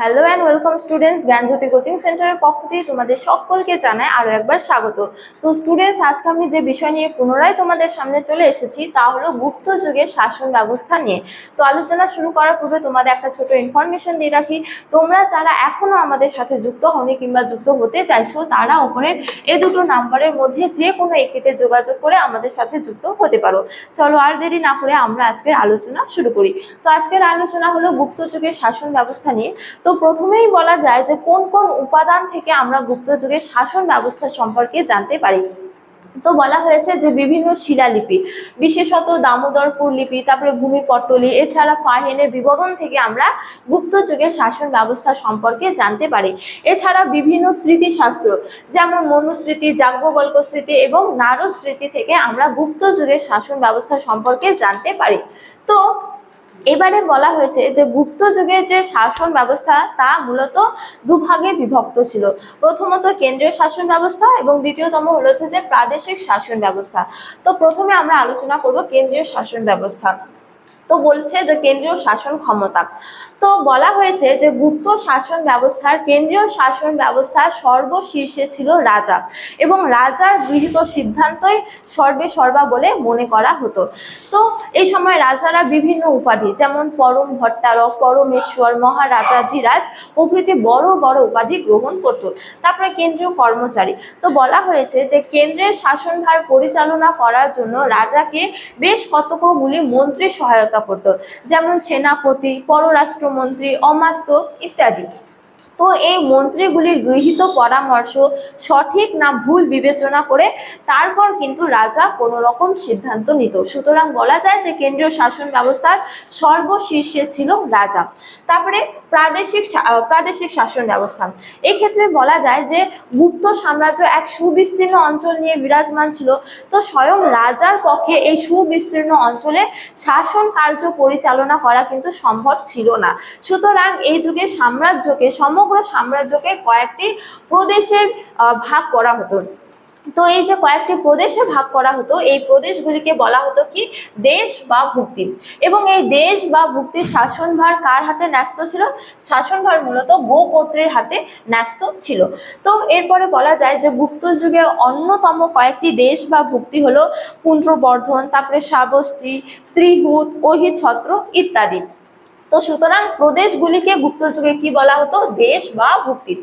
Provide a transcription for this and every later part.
Hello and welcome students Gyanjyoti coaching সেন্টারের পক্ষ থেকে তোমাদের সকলকে জানায় আরও একবার স্বাগত। তো স্টুডেন্টস আজকে আমি যে বিষয় নিয়ে পুনরায় তোমাদের সামনে চলে এসেছি, তা হলো গুপ্ত যুগের শাসন ব্যবস্থা নিয়ে। তো আলোচনা শুরু করার পূর্বে তোমাদের একটা ছোট ইনফরমেশন দিয়ে রাখি, তোমরা যারা এখনও আমাদের সাথে যুক্ত হওনি কিংবা যুক্ত হতে চাইছো, তারা ওপরের এ দুটো নাম্বারের মধ্যে যে কোনো একটিতে যোগাযোগ করে আমাদের সাথে যুক্ত হতে পারো। চলো আর দেরি না করে আমরা আজকের আলোচনা শুরু করি। তো আজকের আলোচনা হলো গুপ্ত যুগের শাসন ব্যবস্থা নিয়ে। তো প্রথমেই বলা যায় যে কোন কোন উপাদান থেকে আমরা গুপ্ত যুগের শাসন ব্যবস্থা সম্পর্কে জানতে পারি। তো বলা হয়েছে যে বিভিন্ন শিলালিপি, বিশেষত দামোদরপুর লিপি, তারপরে ভূমিপট্টলি, এছাড়া ফাহিনের বিবরণ থেকে আমরা গুপ্ত যুগের শাসন ব্যবস্থা সম্পর্কে জানতে পারি। এছাড়া বিভিন্ন স্মৃতিশাস্ত্র, যেমন মনুস্মৃতি যাজ্ঞবল্ক স্মৃতি এবং নারদ স্মৃতি থেকে আমরা গুপ্ত যুগের শাসন ব্যবস্থা সম্পর্কে জানতে পারি। তো এবারে বলা হয়েছে যে গুপ্ত যুগের যে শাসন ব্যবস্থা, তা মূলত দুভাগে বিভক্ত ছিল। প্রথমত কেন্দ্রীয় শাসন ব্যবস্থা এবং দ্বিতীয়তম হলো যে প্রাদেশিক শাসন ব্যবস্থা। তো প্রথমে আমরা আলোচনা করব কেন্দ্রীয় শাসন ব্যবস্থা। তো বলছে যে কেন্দ্রীয় শাসন ক্ষমতা। তো বলা হয়েছে যে গুপ্ত শাসন ব্যবস্থার কেন্দ্রীয় শাসন ব্যবস্থার সর্বশীর্ষে ছিল রাজা এবং রাজার গৃহীত সিদ্ধান্তই সর্বে সর্বা বলে মনে করা হতো। তো এই সময় রাজারা বিভিন্ন উপাধি যেমন পরম ভট্টারক, পরমেশ্বর, মহারাজা ধীরাজ প্রভৃতি বড় বড় উপাধি গ্রহণ করত। তারপরে কেন্দ্রীয় কর্মচারী। তো বলা হয়েছে যে কেন্দ্রের শাসনভার পরিচালনা করার জন্য রাজাকে বেশ কতকগুলি মন্ত্রী সহায়তা করত যেমন সেনাপতি পররাষ্ট্রমন্ত্রী অমাত্য ইত্যাদি। তো এই মন্ত্রীগুলির গৃহীত পরামর্শ সঠিক না ভুল বিবেচনা করে তারপর কিন্তু রাজা কোনো রকম সিদ্ধান্ত নিত। সুতরাং বলা যায় যে কেন্দ্রীয় শাসন ব্যবস্থার সর্বশীর্ষে ছিল রাজা। তারপরে প্রাদেশিক প্রাদেশিক শাসন ব্যবস্থা। এক্ষেত্রে বলা যায় যে গুপ্ত সাম্রাজ্য এক সুবিস্তীর্ণ অঞ্চল নিয়ে বিরাজমান ছিল। তো স্বয়ং রাজার পক্ষে এই সুবিস্তীর্ণ অঞ্চলে শাসন কার্য পরিচালনা করা কিন্তু সম্ভব ছিল না। সুতরাং এই যুগে সাম্রাজ্যকে সমগ্র সাম্রাজ্যকে কয়েকটি প্রদেশে ভাগ করা হতো। তো এই যে কয়েকটি প্রদেশে ভাগ করা হতো, এই প্রদেশগুলিকে বলা হতো কি? দেশ বা ভুক্তি। এবং এই দেশ বা ভুক্তির শাসনভার কার হাতে ন্যস্ত ছিল? শাসনভার মূলত গোপত্রের হাতে ন্যস্ত ছিল। তো এরপরে বলা যায় যে গুপ্ত যুগে অন্যতম কয়েকটি দেশ বা ভুক্তি হলো পুন্ড্রবর্ধন, তারপরে শ্রাবস্তি ত্রিহুত, অহিছত্র ইত্যাদি। তো সুতরাং প্রদেশগুলিকে গুপ্ত যুগে কি বলা হতো? দেশ বা ভুক্তি।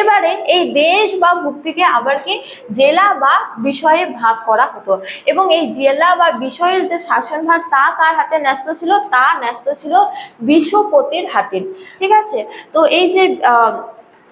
এবারে এই দেশ বা ভুক্তিকে আবার কি জেলা বা বিষয়ে ভাগ করা হতো। এবং এই জেলা বা বিষয়ের যে শাসনভার তা কার হাতে ন্যস্ত ছিল? তা ন্যস্ত ছিল বিশ্বপতির হাতে। ঠিক আছে? তো এই যে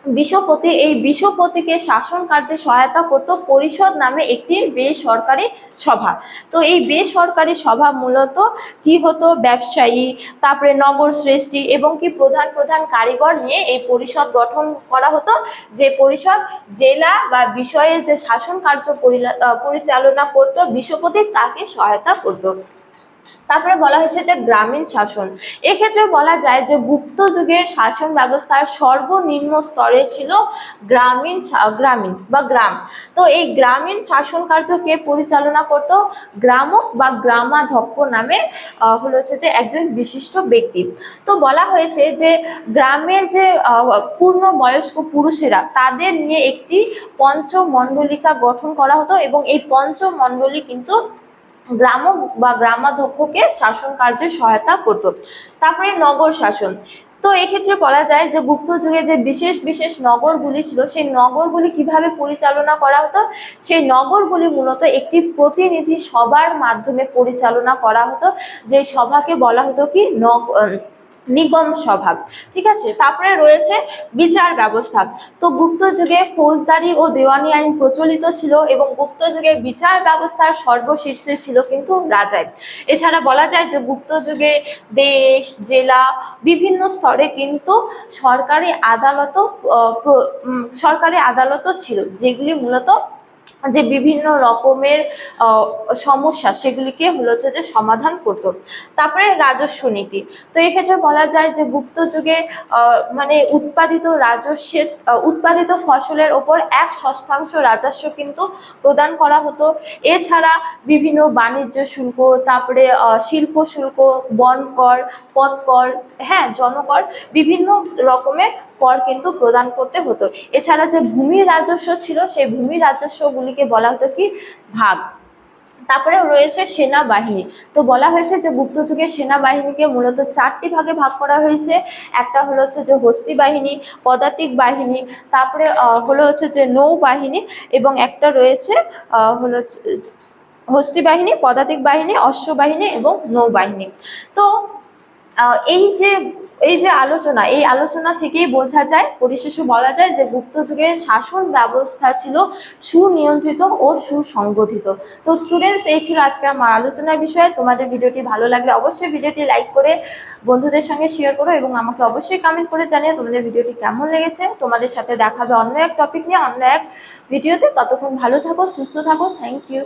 বিশ্বপতি এই বিশ্বপতিকে শাসন কার্যে সহায়তা করত পরিষদ নামে একটি বেসরকারি সভা। তো এই বেসরকারি সভা মূলত কি হতো? ব্যবসায়ী, তারপরে নগর শ্রেষ্ঠী এবং কি প্রধান প্রধান কারিগর নিয়ে এই পরিষদ গঠন করা হতো। যে পরিষদ জেলা বা বিষয়ের যে শাসন কার্য পরিচালনা করত বিশ্বপতি তাকে সহায়তা করত। তারপরে বলা হয়েছে যে গ্রামীণ শাসন। এক্ষেত্রে বলা যায় যে গুপ্ত যুগের শাসন ব্যবস্থার সর্বনিম্ন স্তরে ছিল গ্রামীণ গ্রামীণ বা গ্রাম। তো এই গ্রামীণ শাসন কার্যকে পরিচালনা করত গ্রামক বা গ্রামাধ্যক্ষ নামে হলো হচ্ছে যে একজন বিশিষ্ট ব্যক্তি। তো বলা হয়েছে যে গ্রামের যে পূর্ণ বয়স্ক পুরুষেরা তাদের নিয়ে একটি পঞ্চমণ্ডলিকা গঠন করা হতো এবং এই পঞ্চমণ্ডলী কিন্তু গ্রামক বা গ্রামাধ্যক্ষকে শাসন কার্যে সহায়তা করত। তারপরে নগর শাসন। তো এক্ষেত্রে বলা যায় যে গুপ্ত যুগে যে বিশেষ বিশেষ নগরগুলি ছিল সেই নগরগুলি কীভাবে পরিচালনা করা হতো? সেই নগরগুলি মূলত একটি প্রতিনিধি সবার মাধ্যমে পরিচালনা করা হতো যে সভাকে বলা হতো কি নগ আহ, নিগম সভা ঠিক আছে? তারপরে রয়েছে বিচার ব্যবস্থা। তো গুপ্ত যুগে ফৌজদারি ও দেওয়ানি আইন প্রচলিত ছিল এবং গুপ্ত যুগে বিচার ব্যবস্থার সর্বশীর্ষে ছিল কিন্তু রাজায় এছাড়া বলা যায় যে গুপ্ত যুগে দেশ, জেলা, বিভিন্ন স্তরে কিন্তু সরকারি আদালতও সরকারি আদালতও ছিল, যেগুলি মূলত যে বিভিন্ন রকমের সমস্যা সেগুলিকে হলো হচ্ছে যে সমাধান করতো। তারপরে রাজস্ব নীতি। তো এক্ষেত্রে বলা যায় যে গুপ্ত যুগে মানে উৎপাদিত রাজস্বের উৎপাদিত ফসলের ওপর এক ষষ্ঠাংশ রাজস্ব কিন্তু প্রদান করা হতো। এছাড়া বিভিন্ন বাণিজ্য শুল্ক, তারপরে শিল্প শুল্ক বন কর পথ হ্যাঁ জনকর, বিভিন্ন রকমের কর কিন্তু প্রদান করতে হতো। এছাড়া যে ভূমির রাজস্ব ছিল, সেই ভূমি রাজস্বগুলিকে বলা হতো কি? ভাগ। তারপরে রয়েছে সেনাবাহিনী। তো বলা হয়েছে যে গুপ্ত যুগের সেনাবাহিনীকে মূলত চারটি ভাগে ভাগ করা হয়েছে। একটা হলো হচ্ছে যে হস্তি বাহিনী, পদাতিক বাহিনী, তারপরে হলো হচ্ছে যে নৌবাহিনী এবং একটা রয়েছে হলো হস্তি বাহিনী, পদাতিক বাহিনী অশ্ববাহিনী এবং নৌবাহিনী তো এই যে এই যে আলোচনা, এই আলোচনা থেকেই বোঝা যায়, পরিশেষে বলা যায় যে গুপ্ত যুগের শাসন ব্যবস্থা ছিল সুনিয়ন্ত্রিত ও সুসংগঠিত। তো স্টুডেন্টস এই ছিল আজকে আমার আলোচনার বিষয়ে। তোমাদের ভিডিওটি ভালো লাগলে অবশ্যই ভিডিওটি লাইক করে বন্ধুদের সঙ্গে শেয়ার করো এবং আমাকে অবশ্যই কমেন্ট করে জানিয়ে তোমাদের ভিডিওটি কেমন লেগেছে। তোমাদের সাথে দেখাবে অন্য এক টপিক নিয়ে, অন্য এক ভিডিওতে। ততক্ষণ ভালো থাকো, সুস্থ থাকো। Thank you